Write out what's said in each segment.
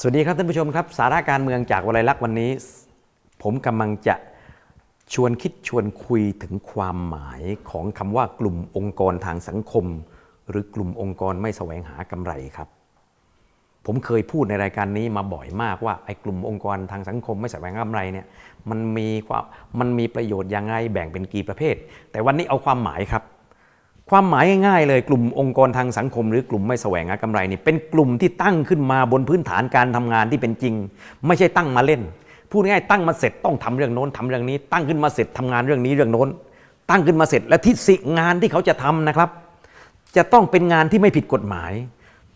สวัสดีครับท่านผู้ชมครับ สาระการเมืองจากวลัยลักษณ์วันนี้ ผมกำลังจะชวนคิดชวนคุยถึงความหมายของคำว่ากลุ่มองค์กรทางสังคม หรือกลุ่มองค์กรไม่แสวงหากำไรครับ ผมเคยพูดในรายการนี้มาบ่อยมากว่าไอ้กลุ่มองค์กรทางสังคมไม่แสวงหากำไรเนี่ยมันมีความมันมีประโยชน์ยังไงแบ่งเป็นกี่ประเภท แต่วันนี้เอาความหมายครับ ความหมายง่ายๆเลยกลุ่มองค์กรทางสังคม หรือกลุ่มไม่แสวงหากำไรนี่เป็นกลุ่มที่ตั้งขึ้นมาบนพื้นฐานการทำงานที่เป็นจริง ไม่ใช่ตั้งมาเล่น พูดง่ายตั้งมาเสร็จต้องทำเรื่องโน้นทำเรื่องนี้ ตั้งขึ้นมาเสร็จทำงานเรื่องนี้เรื่องโน้น ตั้งขึ้นมาเสร็จและที่สิงานที่เขาจะทำนะครับ จะต้องเป็นงานที่ไม่ผิดกฎหมาย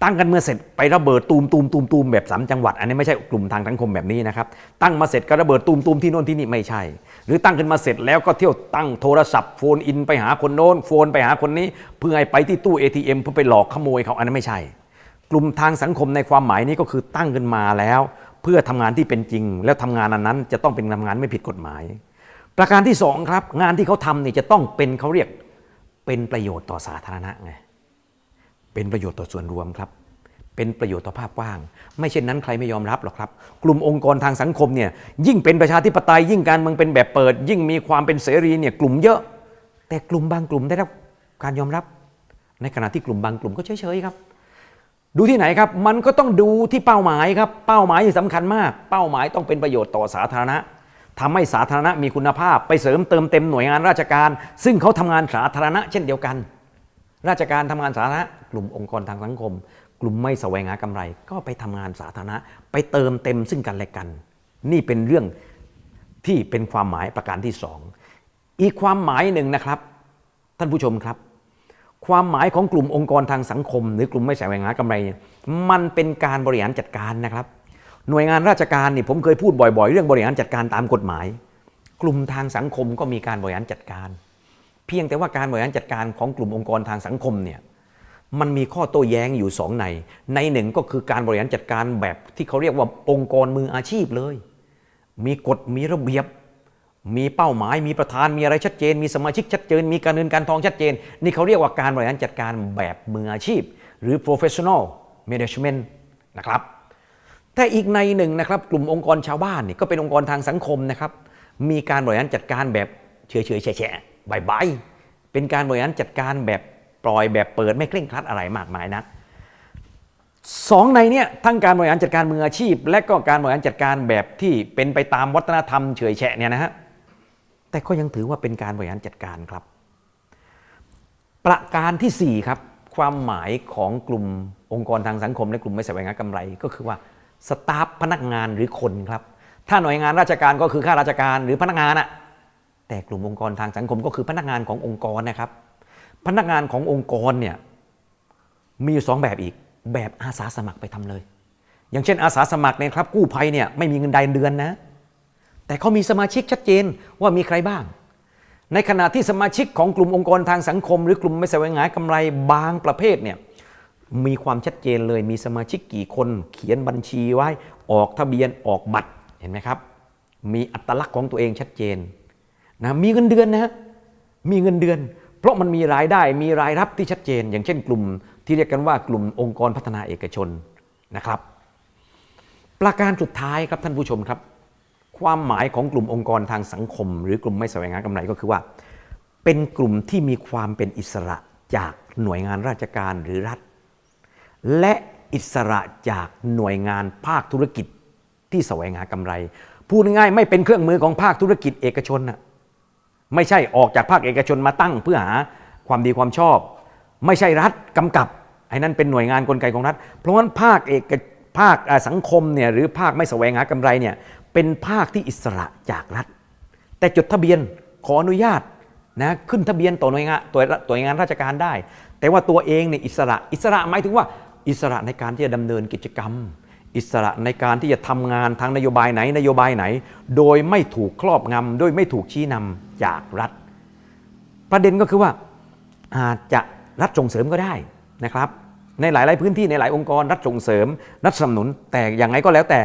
ตั้งกันเมื่อเสร็จไประเบิดตูมตูมตูมตูมแบบสามจังหวัด อันนี้ไม่ใช่กลุ่มทางสังคมแบบนี้นะครับตั้งมาเสร็จก็ระเบิดตูมตูมที่โน่นที่นี่ไม่ใช่ หรือตั้งขึ้นมาเสร็จแล้วก็เที่ยวตั้งโทรศัพท์โฟนอินไปหาคนโน้นโฟนไปหาคนนี้ เพื่อให้ไปที่ตู้ ATM เพื่อไปหลอกขโมยเขาอันนั้นไม่ใช่ กลุ่มทางสังคมในความหมายนี้ก็คือตั้งขึ้นมาแล้ว เพื่อทำงานที่เป็นจริง แล้วทำงานอันนั้นจะต้องเป็นทำงานไม่ผิดกฎหมาย ประการที่สองครับงานที่เขาทำนี่จะต้องเป็นเขาเรียกเป็นประโยชน์ต่อสาธารณะไง เป็นประโยชน์ต่อส่วนรวมครับ เป็นประโยชน์ต่อภาพกว้าง ไม่เช่นนั้นใครไม่ยอมรับหรอกครับ กลุ่มองค์กรทางสังคมเนี่ยยิ่งเป็นประชาธิปไตยยิ่งการเมืองเป็นแบบเปิด ยิ่งมีความเป็นเสรีเนี่ยกลุ่มเยอะ แต่กลุ่มบางกลุ่มได้รับการยอมรับ ในขณะที่กลุ่มบางกลุ่มก็เฉยๆครับ ดูที่ไหนครับมันก็ต้องดูที่เป้าหมายครับเป้าหมายที่สำคัญมาก เป้าหมายต้องเป็นประโยชน์ต่อสาธารณะทำให้สาธารณะมีคุณภาพไปเสริมเติมเต็มหน่วยงานราชการ ซึ่งเขาทำงานสาธารณะเช่นเดียวกัน ราชการทำงานสาธารณะกลุ่มองค์กรทางสังคม กลุ่มไม่แสวงหากำไร ก็ไปทำงานสาธารณะ ไปเติมเต็มซึ่งกันและกัน นี่เป็นเรื่องที่เป็นความหมายประการที่สองอีกความหมายหนึ่งนะครับ ท่านผู้ชมครับ ความหมายของกลุ่มองค์กรทางสังคม หรือกลุ่มไม่แสวงหากำไรเนี่ยมันเป็นการบริหารจัดการนะครับ หน่วยงานราชการนี่ผมเคยพูดบ่อย ๆ เรื่องบริหารจัดการตามกฎหมาย กลุ่มทางสังคมก็มีการบริหารจัดการ พียงแต่ว่าการบริหารจัดการของกลุ่มองค์กรทางสังคมเนี่ยมันมีข้อโต้แย้งอยู่สองใน ในหนึ่งก็คือการบริหารจัดการแบบที่เขาเรียกว่าองค์กรมืออาชีพเลย มีกฎมีระเบียบ มีเป้าหมาย มีประธานมีอะไรชัดเจน มีสมาชิกชัดเจน มีการเงินการทองชัดเจน นี่เขาเรียกว่าการบริหารจัดการแบบมืออาชีพ หรือ professional management นะครับแต่อีกในหนึ่งนะครับกลุ่มองค์กรชาวบ้านนี่ก็เป็นองค์กรทางสังคมนะครับมีการบริหารจัดการแบบเฉยๆแฉะๆ บายๆเป็นการบริหารจัดการแบบปล่อยแบบเปิดไม่เคร่งครัดอะไรมากมายนักสองในเนี้ทั้งการบริหารจัดการมืออาชีพ และก็การบริหารจัดการแบบที่เป็นไปตามวัฒนธรรมเฉยแฉะเนี่ยนะฮะแต่ก็ยังถือว่าเป็นการบริหารจัดการครับ ประการที่ 4 ครับ ความหมายของกลุ่มองค์กรทางสังคม และกลุ่มไม่แสวงหากำไร ก็คือว่าสตาฟพนักงานหรือคนครับ ถ้าหน่วยงานราชการก็คือข้าราชการหรือพนักงานอะ แต่กลุ่มองค์กรทางสังคมก็คือพนักงานขององค์กรนะครับ พนักงานขององค์กรเนี่ยมีอยู่สองแบบอีก แบบอาสาสมัครไปทำเลย อย่างเช่นอาสาสมัครเนี่ยครับกู้ภัยเนี่ยไม่มีเงินรายเดือนนะ แต่เขามีสมาชิกชัดเจนว่ามีใครบ้าง ในขณะที่สมาชิกของกลุ่มองค์กรทางสังคม หรือกลุ่มไม่แสวงหากำไรบางประเภทเนี่ยมีความชัดเจนเลยมีสมาชิกกี่คนเขียนบัญชีไว้ออกทะเบียนออกบัตรเห็นไหมครับ มีอัตลักษณ์ของตัวเองชัดเจน นะมีเงินเดือนนะฮะมีเงินเดือน เพราะมันมีรายได้มีรายรับที่ชัดเจน อย่างเช่นกลุ่มที่เรียกกันว่ากลุ่มองค์กรพัฒนาเอกชนนะครับ ประการสุดท้ายครับท่านผู้ชมครับ ความหมายของกลุ่มองค์กรทางสังคม หรือกลุ่มไม่แสวงหากำไรก็คือว่า เป็นกลุ่มที่มีความเป็นอิสระจากหน่วยงานราชการหรือรัฐ และอิสระจากหน่วยงานภาคธุรกิจที่แสวงหากำไร พูดง่ายไม่เป็นเครื่องมือของภาคธุรกิจเอกชนน่ะ ไม่ใช่ออกจากภาคเอกชนมาตั้งเพื่อหาความดีความชอบ ไม่ใช่รัฐกำกับไอ้นั่นเป็นหน่วยงานกลไกของรัฐ เพราะฉะนั้นภาคเอกภาคสังคมเนี่ยหรือภาคไม่แสวงหากำไรเนี่ยเป็นภาคที่อิสระจากรัฐ แต่จดทะเบียนขออนุญาตนะขึ้นทะเบียนต่อหน่วยงานตัวตัวหน่วยงานราชการได้ แต่ว่าตัวเองเนี่ยอิสระอิสระหมายถึงว่าอิสระในการที่จะดำเนินกิจกรรม อิสระในการที่จะทำงานทางนโยบายไหนนโยบายไหน โดยไม่ถูกครอบงำโดยไม่ถูกชี้นำจากรัฐ ประเด็นก็คือว่าอาจจะรัฐส่งเสริมก็ได้นะครับ ในหลาย ๆ พื้นที่ในหลายองค์กรรัฐส่งเสริม รัฐสนับสนุน แต่อย่างไรก็แล้วแต่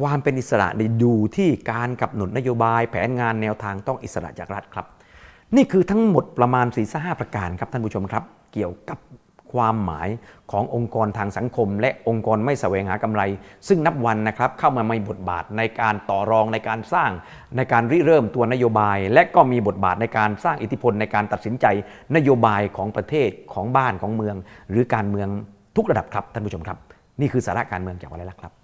ความเป็นอิสระในดูที่การกำหนดนโยบาย แผนงานแนวทางต้องอิสระจากรัฐครับ นี่คือทั้งหมดประมาณ4ี่ห้าประการครับท่านผู้ชมครับ เกี่ยวกับ ความหมายขององค์กรทางสังคม และองค์กรไม่แสวงหากำไร ซึ่งนับวันนะครับเข้ามามีบทบาทในการต่อรองในการสร้าง ในการริเริ่มตัวนโยบาย และก็มีบทบาทในการสร้างอิทธิพลในการตัดสินใจ นโยบายของประเทศของบ้านของเมือง หรือการเมืองทุกระดับครับท่านผู้ชมครับ นี่คือสาระการเมืองจากวันแรกครับ